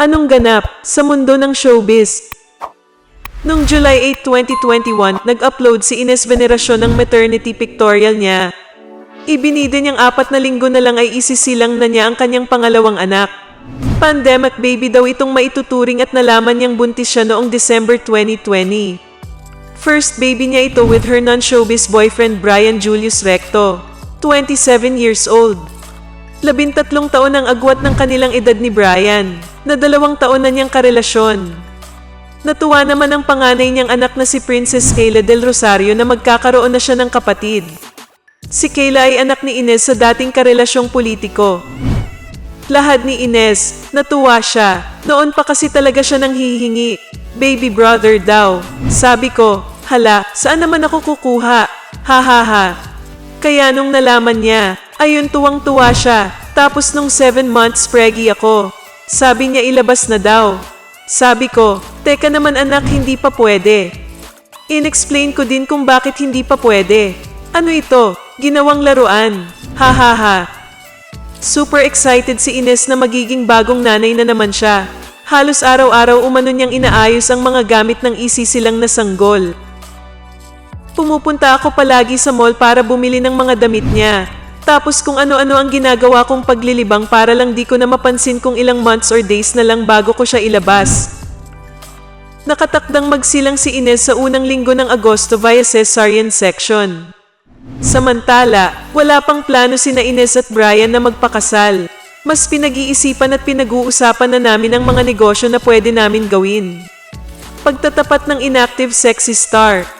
Anong ganap sa mundo ng showbiz? Noong July 8, 2021, nag-upload si Ines Veneracion ng maternity pictorial niya. Ibinida niyang apat na linggo na lang ay isisilang na niya ang kanyang pangalawang anak. Pandemic baby daw itong maituturing at nalaman niyang buntis siya noong December 2020. First baby niya ito with her non-showbiz boyfriend Brian Julius Recto, 27 years old. Labintatlong taon ang agwat ng kanilang edad ni Brian, na dalawang taon na niyang karelasyon. Natuwa naman ang panganay niyang anak na si Princess Kayla del Rosario na magkakaroon na siya ng kapatid. Si Kayla ay anak ni Ines sa dating karelasyong politiko. Lahad ni Ines, natuwa siya. Noon pa kasi talaga siya nang hihingi. Baby brother daw. Sabi ko, hala, saan naman ako kukuha? Ha ha ha. Kaya nung nalaman niya, ayun tuwang-tuwa siya. Tapos nung 7 months preggy ako. Sabi niya ilabas na daw. Sabi ko, teka naman anak hindi pa pwede. Inexplain ko din kung bakit hindi pa pwede. Ano ito? Ginawang laruan. Ha ha ha. Super excited si Ines na magiging bagong nanay na naman siya. Halos araw-araw umano niyang inaayos ang mga gamit ng isisilang na sanggol. Pumupunta ako palagi sa mall para bumili ng mga damit niya. Tapos kung ano-ano ang ginagawa kong paglilibang para lang di ko na mapansin kung ilang months or days na lang bago ko siya ilabas. Nakatakdang magsilang si Ines sa unang linggo ng Agosto via cesarean section. Samantala, wala pang plano sina Ines at Brian na magpakasal. Mas pinag-iisipan at pinag-uusapan na namin ang mga negosyo na pwede namin gawin. Pagtatapat ng inactive sexy star.